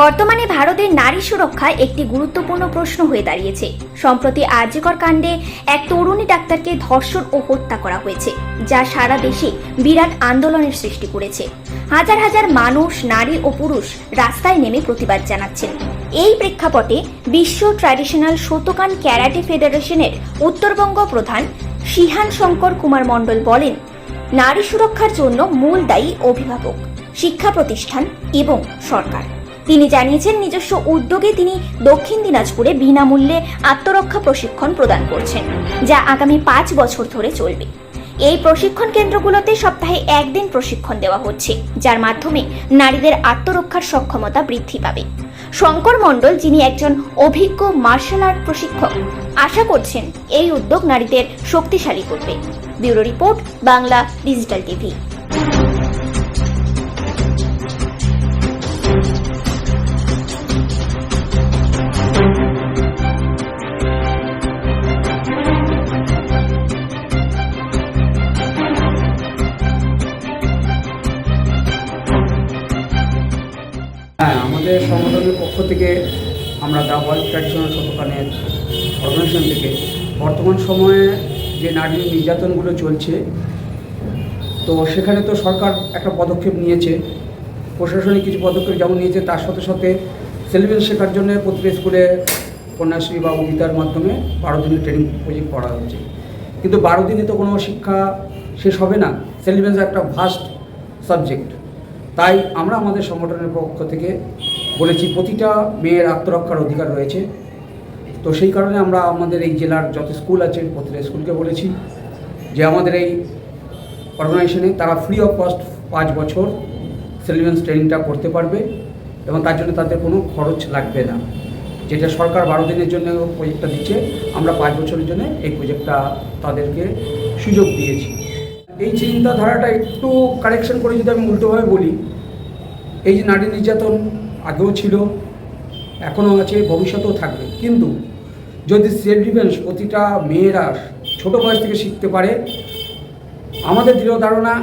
বর্তমানে ভারতের নারী সুরক্ষা একটি গুরুত্বপূর্ণ প্রশ্ন হয়ে দাঁড়িয়েছে। সম্প্রতি আর্যকর কাণ্ডে এক তরুণী ডাক্তারকে ধর্ষণ ও হত্যা করা হয়েছে, যা সারা দেশে বিরাট আন্দোলনের সৃষ্টি করেছে। হাজার হাজার মানুষ, নারী ও পুরুষ রাস্তায় নেমে প্রতিবাদ জানাচ্ছেন। এই প্রেক্ষাপটে বিশ্ব ট্র্যাডিশনাল শতকান ক্যারাটে ফেডারেশনের উত্তরবঙ্গ প্রধান শিহান শঙ্কর কুমার মণ্ডল বলেন নারী সুরক্ষার জন্য মূল দায়ী অভিভাবক, শিক্ষা প্রতিষ্ঠান এবং সরকার। তিনি জানিয়েছেন নিজস্ব উদ্যোগে তিনি দক্ষিণ দিনাজপুরে বিনামূল্যে আত্মরক্ষা প্রশিক্ষণ প্রদান করছেন, যা আগামী পাঁচ বছর ধরে চলবে। এই প্রশিক্ষণ কেন্দ্রগুলোতে সপ্তাহে একদিন প্রশিক্ষণ দেওয়া হচ্ছে, যার মাধ্যমে নারীদের আত্মরক্ষার সক্ষমতা বৃদ্ধি পাবে। শঙ্কর মণ্ডল, যিনি একজন অভিজ্ঞ মার্শাল আর্ট প্রশিক্ষক, আশা করছেন এই উদ্যোগ নারীদের শক্তিশালী করবে। Bureau report, Bangla digital TV. হ্যাঁ আমাদের সংগঠনের পক্ষ থেকে আমরা দা ওয়ার্ল্ড ট্র্যাডিশনাল শতকানের অর্গানাইজেশন থেকে বর্তমান সময়ে যে নারী নির্যাতনগুলো চলছে, তো সেখানে তো সরকার একটা পদক্ষেপ নিয়েছে। প্রশাসনিক কিছু পদক্ষেপ যেমন নিয়েছে, তার সাথে সাথে সেলিব্রেস শেখার জন্য প্রতিটা স্কুলে কন্যাশ্রী বা অভিতার মাধ্যমে বারো দিনের ট্রেনিং প্রজেক্ট করা হচ্ছে। কিন্তু বারো দিনে তো কোনো শিক্ষা শেষ হবে না। সেলিব্রেস একটা ভাস্ট সাবজেক্ট তাই আমরা আমাদের সংগঠনের পক্ষ থেকে বলেছি, প্রতিটা মেয়ের আত্মরক্ষার অধিকার রয়েছে। তো সেই কারণে আমরা আমাদের এই জেলার যত স্কুল আছে, প্রতিটা স্কুলকে বলেছি যে আমাদের এই অর্গানাইজেশনে তারা ফ্রি অফ কস্ট পাঁচ বছর সেলিভেন্স ট্রেনিংটা করতে পারবে এবং তার জন্য তাদের কোনো খরচ লাগবে না। যেটা সরকার বারো দিনের জন্য প্রজেক্টটা দিচ্ছে, আমরা পাঁচ বছরের জন্য এই প্রজেক্টটা তাদেরকে সুযোগ দিয়েছি। এই চিন্তাধারাটা একটু কারেকশন করে যদি আমি উল্টোভাবে বলি, এই যে নারী নির্যাতন আগেও ছিল, এখনও আছে, ভবিষ্যতেও থাকবে। কিন্তু যদি সেলফ ডিফেন্স প্রতিটা মেয়েরা ছোট বয়স থেকে শিখতে পারে, আমাদের দৃঢ় ধারণা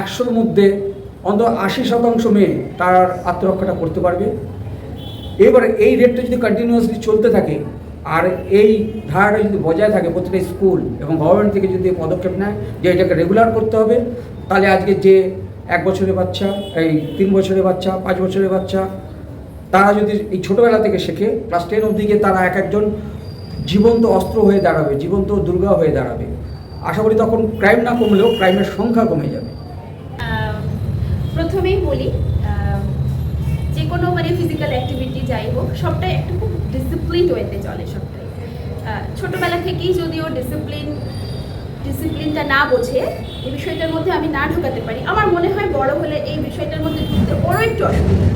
একশোর মধ্যে অন্তত আশি শতাংশ মেয়ে তার আত্মরক্ষাটা করতে পারবে। এবারে এই রেটটা যদি কন্টিনিউয়াসলি চলতে থাকে, আর এই ধারাটা যদি বজায় থাকে প্রতিটা স্কুল এবং গভর্নমেন্ট থেকে যদি পদক্ষেপ নেয় যে এটাকে রেগুলার করতে হবে, তাহলে আজকে যে এক বছরের বাচ্চা, এই তিন বছরের বাচ্চা, পাঁচ বছরের বাচ্চা, তারা যদি এই ছোটোবেলা থেকে শেখে ক্লাস টেন অবধি গিয়ে তারা এক একজন জীবন্ত অস্ত্র হয়ে দাঁড়াবে, জীবন্ত দুর্গা হয়ে দাঁড়াবে। আশা করি তখন ক্রাইম না কমলেও ক্রাইমের সংখ্যা কমে যাবে। প্রথমেই বলি যে কোনো মানে ফিজিক্যাল অ্যাক্টিভিটি যাই হোক, সবটাই একটা খুব ডিসিপ্লিন ওয়েতে চলে সবটাই। ছোটবেলা থেকেই যদিও ডিসিপ্লিন ডিসিপ্লিনটা না বোঝে, এই বিষয়টার মধ্যে আমি না ঢোকাতে পারি। আমার মনে হয় বড় হলে এই বিষয়টার মধ্যে ঢুকতে বড় একটু অসুবিধা।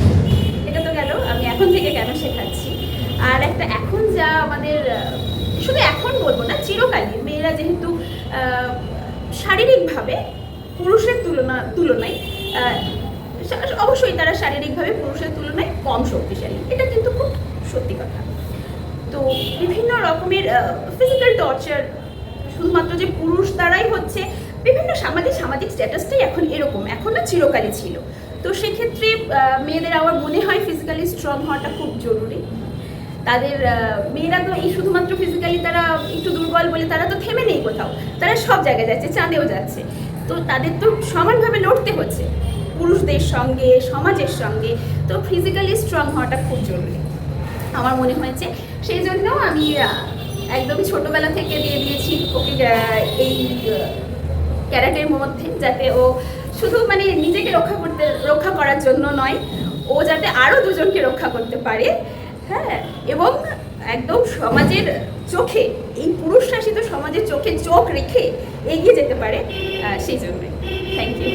এটা তো গেল, আমি এখন থেকে কেন শেখাচ্ছি? আর একটা এখন যা শারীরিকভাবে পুরুষের তুলনা তুলনায় অবশ্যই তারা শারীরিকভাবে পুরুষের তুলনায় কম শক্তিশালী। এটা কিন্তু খুব সত্যি কথা। তো বিভিন্ন রকমের ফিজিক্যাল টর্চার শুধুমাত্র যে পুরুষ দ্বারাই হচ্ছে, বিভিন্ন সামাজিক সামাজিক স্ট্যাটাসটাই এখন এরকম। এখন না চিরকালই ছিল। তো সেক্ষেত্রে মেয়েদের আমার মনে হয় ফিজিক্যালি স্ট্রং হওয়াটা খুব জরুরি। তাদের মেয়েরা তো এই শুধুমাত্র ফিজিক্যালি তারা একটু দুর্বল বলে তারা তো থেমে নেই কোথাও। তারা সব জায়গায় যাচ্ছে, চাঁদেও যাচ্ছে। তো তাদের তো সমানভাবে লড়তে হচ্ছে পুরুষদের সঙ্গে, সমাজের সঙ্গে। তো ফিজিক্যালি স্ট্রং হওয়াটা খুব জরুরি। আমার মনে হয়েছে সেই জন্য আমি একদমই ছোটোবেলা থেকে দিয়ে দিয়েছি ওকে এই ক্যারাটের মধ্যে যাতে ও শুধু মানে নিজেকে রক্ষা করতে, রক্ষা করার জন্য নয়, ও যাতে আরও দুজনকে রক্ষা করতে পারে। হ্যাঁ এবং একদম সমাজের চোখে, এই পুরুষ শাসিত সমাজের চোখে চোখ রেখে এগিয়ে যেতে পারে সেই জন্য। Thank you